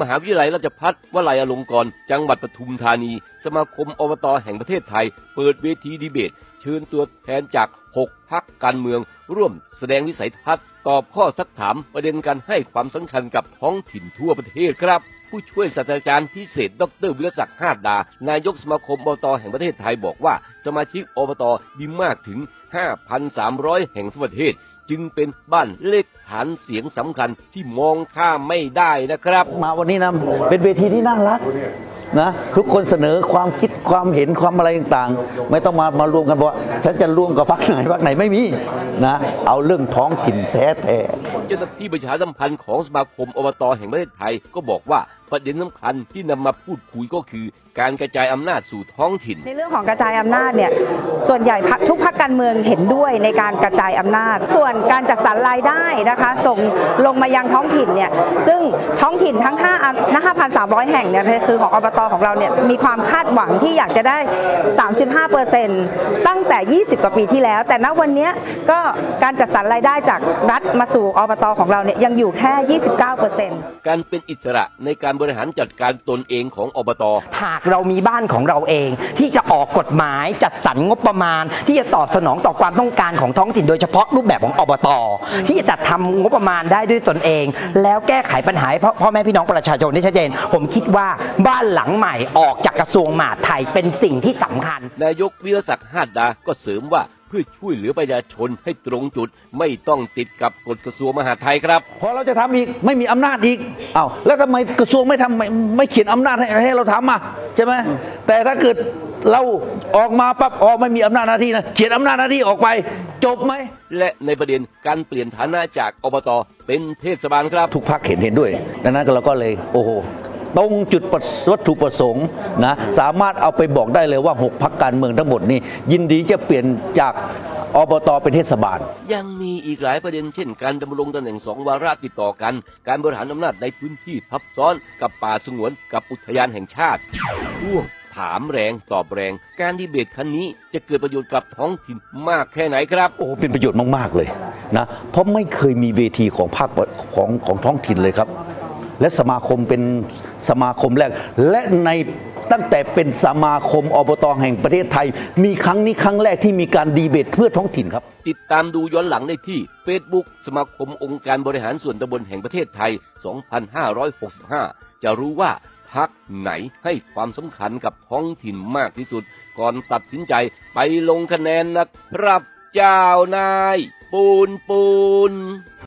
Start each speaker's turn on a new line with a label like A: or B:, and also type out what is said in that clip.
A: มหาวิทยาลัยราชภัฏวลัยอลงกรณ์จังหวัดปทุมธานี สมาคมอบตแห่งประเทศไทย เปิดเวทีดีเบต เชิญตัวแทนจาก 6พักการเมือง ร่วมแสดงวิสัยทัศน์ ตอบข้อสักถามประเด็นการให้ความสำคัญกับท้องถิ่นทั่วประเทศครับผู้ช่วยศาสตราจารย์พิเศษ ดรวิรศักดิ์หาดดานายกสมาคมอบตแห่งประเทศไทยบอกว่า สมาชิกอบตมีมากถึง 5,300 แห่งทั่วประเทศ จึงเป็นบ้านเลขฐานเสียงสำคัญที่มองข้ามไม่ได้นะครับ
B: มาวันนี้นะเป็นเวทีที่น่ารักนะทุกคนเสนอความคิดความเห็นความอะไรต่างๆ ไม่ต้องมามารวมกันว่า ฉันจะร่วมกับพรรคไหนพรรคไหนไม่มีนะเอาเรื่องท้องถิ่นแท้ๆ
A: เจ้าหน้าที่ประชาสัมพันธ์ของสมาคมอบตแห่งประเทศไทยก็บอกว่า ประเด็นสำคัญที่นำมาพูดคุยก็คือ การกระจายอำนาจสู่ท้องถิ่น
C: ในเรื่องของกระจายอำนาจเนี่ยส่วนใหญ่พรรคทุกพักการเมืองเห็นด้วยในการกระจายอำนาจ ส่วนการจัดสรรรายได้นะคะส่งลงมายังท้องถิ่นเนี่ยซึ่งท้องถิ่นทั้ง5อันนะ5,300 แห่งเนี่ยคือของอบตของเราเนี่ยมีความคาดหวังที่อยากจะได้ 35%ตั้งแต่ 20 กว่าปีที่แล้ว แต่ณวันเนี้ยก็การจัดสรรรายได้จากรัฐมาสู่อบตของเราเนี่ยยังอยู่แค่ 29%
A: การเป็นอิสระในการบริหารจัดการตนเองของอบต
D: หากเรามีบ้านของเราเอง ที่จะออกกฎหมายจัดสรรงบประมาณ ที่จะตอบสนองต่อความต้องการของท้องถิ่นโดยเฉพาะรูปแบบของอบต ที่จะจัดทำงบประมาณได้ด้วยตนเอง แล้วแก้ไขปัญหาให้พ่อพ่อแม่พี่น้องประชาชนได้ชัดเจน ผมคิดว่าบ้านหลังใหม่ออกจากกระทรวงมหาดไทยเป็นสิ่งที่สำคัญ
A: นายกวิรศักดิ์หาดดา ก็เสริมว่า เพื่อช่วยเหลือประชาชนให้ตรงจุดไม่ต้องติดกับกฎกระทรวงมหาดไทยครับ
B: พอเราจะทำอีกไม่มีอำนาจอีกเอา้าแล้วทำไมกระทรวงไม่ทำไม่ไม่เขียนอำนาจให้ให้เราทำอะใช่ไหมแต่ถ้าเกิดเราออกมาปั๊บออกไม่มีอำนาจหน้าที่นะเขียนอำนาจหน้าที่ออกไป จบไหม
A: และในประเด็นการเปลี่ยนฐานะจากอบตเป็นเทศบาลครับ
B: ทุกพักเห็นเห็นด้วยดังนั้นเราก็เลย โอ้โห ตรงจุดประวัตถุประสงค์นะสามารถเอาไปบอกได้เลยว่า 6พักการเมืองทั้งหมดนี่ยินดีจะเปลี่ยนจากอบตเป็นเทศบาล
A: ยังมีอีกหลายประเด็นเช่น การดำรงตำแหน่งสองวาระติดต่อกัน การบริหารอำนาจในพื้นที่ทับซ้อนกับป่าสงวนกับอุทยานแห่งชาติช่วงถามแรงตอบแรง การดีเบตครั้งนี้จะเกิดประโยชน์กับท้องถิ่นมากแค่ไหนครับ
B: โอ้โหเป็นประโยชน์มากๆเลยนะเพราะไม่เคยมีเวทีของภาคของของท้องถิ่นเลยครับ และสมาคมเป็นสมาคมแรก และในตั้งแต่เป็นสมาคมอบตแห่งประเทศไทย มีครั้งนี้ครั้งแรกที่มีการดีเบตเพื่อท้องถิ่นครับ
A: ติดตามดูย้อนหลังได้ที่ Facebook สมาคมองค์การบริหารส่วนตำบลแห่งประเทศไทย 2565 จะรู้ว่าพักไหนให้ความสำคัญกับท้องถิ่นมากที่สุด ก่อนตัดสินใจไปลงคะแนนนะครับเจ้านาย ปูนปูน